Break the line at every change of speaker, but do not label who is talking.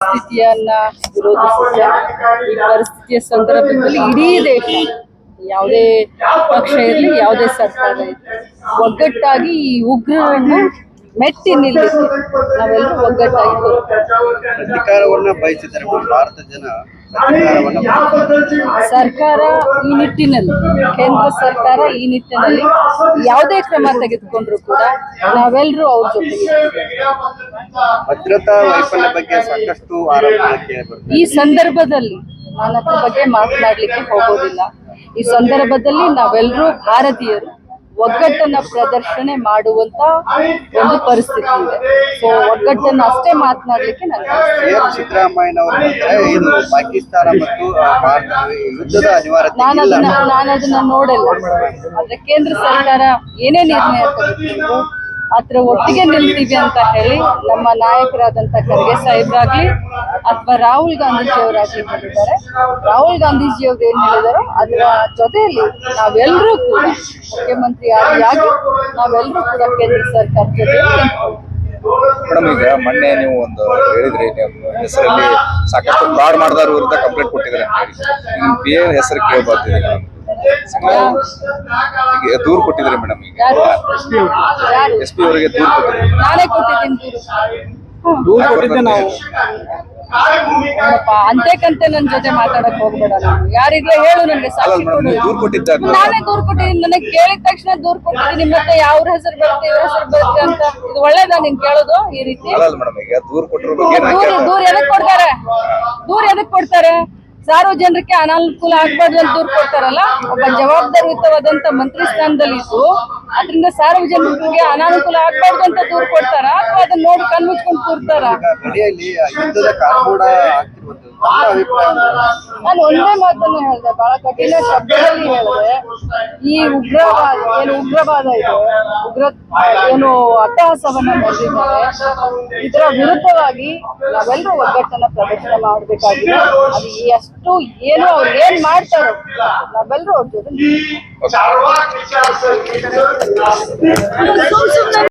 ಪರಿಸ್ಥಿತಿಯನ್ನ ವಿರೋಧಿಸಿದ್ದ ಈ ಪರಿಸ್ಥಿತಿಯ ಸಂದರ್ಭದಲ್ಲಿ ಇಡೀ ದೇಶ ಯಾವುದೇ ಪಕ್ಷ ಇರಲಿ ಯಾವುದೇ ಸರ್ಕಾರ ಇರಲಿ ಒಗ್ಗಟ್ಟಾಗಿ ಈ ಉಗ್ರರನ್ನು ಮೆಟ್ಟಿ ನಿಲ್ಲಿಸಿ ನಾವೆಲ್ಲರೂ ಒಗ್ಗಟ್ಟಾಗಿ ಹೋರಾಡ್ಬೇಕು.
ಅಧಿಕಾರವನ್ನ ಬಯಸಿದ್ದಾರೆ ಭಾರತ ಜನ
ಸರ್ಕಾರ ಈ ನಿಟ್ಟಿನಲ್ಲಿ ಕೇಂದ್ರ ಸರ್ಕಾರ ಈ ನಿಟ್ಟಿನಲ್ಲಿ ಯಾವುದೇ ಕ್ರಮ ತೆಗೆದುಕೊಂಡ್ರು ಕೂಡ ನಾವೆಲ್ಲರೂ ಅವ್ರ ಇರ್ತೀವಿ.
ಭದ್ರತಾ ವೈಫಲ್ಯ ಬಗ್ಗೆ ಸಾಕಷ್ಟು
ಈ ಸಂದರ್ಭದಲ್ಲಿ ನಾನು ಅದ್ರ ಬಗ್ಗೆ ಮಾತನಾಡ್ಲಿಕ್ಕೆ ಹೋಗೋದಿಲ್ಲ. ಈ ಸಂದರ್ಭದಲ್ಲಿ ನಾವೆಲ್ಲರೂ ಭಾರತೀಯರು ಒಗ್ಗಟ್ಟನ್ನ ಪ್ರದರ್ಶನೆ ಮಾಡುವಂತ ಒಂದು ಪರಿಸ್ಥಿತಿ ಇದೆ. ಸೊ ಒಗ್ಗಟ್ಟನ್ನ ಅಷ್ಟೇ ಮಾತನಾಡ್ಲಿಕ್ಕೆ ನಾನು
ಪಾಕಿಸ್ತಾನ ಮತ್ತು
ನಾನು ಅದನ್ನ ನಾನು ಅದನ್ನ ನೋಡಲ್ಲ. ಆದ್ರೆ ಕೇಂದ್ರ ಸರ್ಕಾರ ಏನೇ ನಿರ್ಣಯ ತೆಗೆದುಕೊಂಡು ಅದ್ರ ಒಟ್ಟಿಗೆ ನಿಲ್ತೀವಿ ಅಂತ ಹೇಳಿ ನಮ್ಮ ನಾಯಕರಾದಂತ ಖರ್ಗೆ ಸಾಹೇಬ್ರಾಗ್ಲಿ ಅಥವಾ ರಾಹುಲ್ ಗಾಂಧೀಜಿಯವರಾಗ್ಲಿ ಹೇಳಿದ್ದಾರೆ ರಾಹುಲ್ ಗಾಂಧೀಜಿಯವ್ರು ಏನ್ ಹೇಳಿದಾರೋ ಅದರ ಜೊತೆಯಲ್ಲಿ ನಾವೆಲ್ಲರೂ ಕೂಡ ಮುಖ್ಯಮಂತ್ರಿ ಆದಿಯಾಗಿ ನಾವೆಲ್ಲರೂ ಕೂಡ ಕೇಂದ್ರ ಸರ್ಕಾರ
ಮೇಡಮ್, ಈಗ ಮೊನ್ನೆ ನೀವು ಒಂದು ಹೇಳಿದ್ರಿ ಹೆಸರಲ್ಲಿ ಸಾಕಷ್ಟು ಫ್ರಾಡ್ ಮಾಡಿದವ್ರ ವಿರುದ್ಧ ಕಂಪ್ಲೇಂಟ್ ಕೊಟ್ಟಿದ್ದಾರೆ ಅಂತ ಹೇಳಿ ಪಿ ಎ ಹೆಸರು ಈಗ ದೂರು ಕೊಟ್ಟಿದ್ರಿ ಮೇಡಮ್ ಈಗ. ಎಸ್ ಪಿ ಅವರಿಗೆ ದೂರು ಕೊಟ್ಟಿದ್ರಿ
ನಾನೇ ಕೊಟ್ಟಿದ್ದೀನಿ ದೂರು.
ಕೊಟ್ಟಿದ್ದೆ ನಾವು.
ನನ್ ಜೊತೆ ಮಾತಾಡಕ್ ಹೋಗ್ಬೇಡ ಯಾರಿಗ್ಲೇ ಹೇಳು ನನಗೆ ನಾನೇ ದೂರ್ ಕೊಟ್ಟಿದ್ದೀನಿ. ನನಗೆ ಕೇಳಿದ ತಕ್ಷಣ ದೂರ್ ಕೊಟ್ಟಿದ್ದೀನಿ. ಮತ್ತೆ ಯಾವ್ರ ಹೆಸರು ಬರುತ್ತೆ ಇವ್ರ ಹೆಸರು ಬರುತ್ತೆ ಅಂತ. ಇದು ಒಳ್ಳೇದಾ ನೀನ್ ಕೇಳೋದು ಈ ರೀತಿ?
ದೂರ್ ದೂರ್ ಈಗ ದೂರು ಕೊಟ್ಟಿರೋ ಬಗ್ಗೆ ಏನ್
ದೂರ ದೂರ ಎದಕ್ ಕೊಡ್ತಾರೆ? ದೂರ ಎದಕ್ ಕೊಡ್ತಾರೆ? ಸಾರ್ವಜನಿಕರಿಗೆ ಅನಾನುಕೂಲ ಆಗ್ಬಾರ್ದು ಅಂತ ದೂರು ಕೊಡ್ತಾರಲ್ಲ, ಒಬ್ಬ ಜವಾಬ್ದಾರಿಯುತವಾದಂತ ಮಂತ್ರಿ ಸ್ಥಾನದಲ್ಲಿ ಇದ್ದು, ಅದರಿಂದ ಸಾರ್ವಜನಿಕರಿಗೆ ಅನಾನುಕೂಲ ಆಗ್ಬಾರ್ದು ಅಂತ ದೂರು ಕೊಡ್ತಾರ? ಅಥವಾ ಅದನ್ನ ನೋಡಿ ಕಣ್ಮುಚ್ಕೊಂಡು ಕೂರ್ತಾರ? ನಾನು ಒಂದೇ ಮಾತನ್ನ ಹೇಳಿದೆ ಬಹಳ ಕಠಿಣ ಶಬ್ದದಲ್ಲಿ ಹೇಳಿದೆ. ಈ ಉಗ್ರವಾದ ಏನು ಉಗ್ರವಾದ ಇದು? ಉಗ್ರ ಏನು ಅಟ್ಟಹಾಸವನ್ನ ನಡೆದಿದ್ದಾರೆ ಇದರ ವಿರುದ್ಧವಾಗಿ ನಾವೆಲ್ಲರೂ ಒಗ್ಗಟ್ಟನ್ನ ಪ್ರದರ್ಶನ ಮಾಡಬೇಕಾಗಿದೆ. ಅದು ಎಷ್ಟು ಏನು ಅವ್ರು ಏನ್ ಮಾಡ್ತಾರೋ ನಾವೆಲ್ಲರೂ ಅವ್ರ ಜೊತೆ ಸುಮ್ನೆ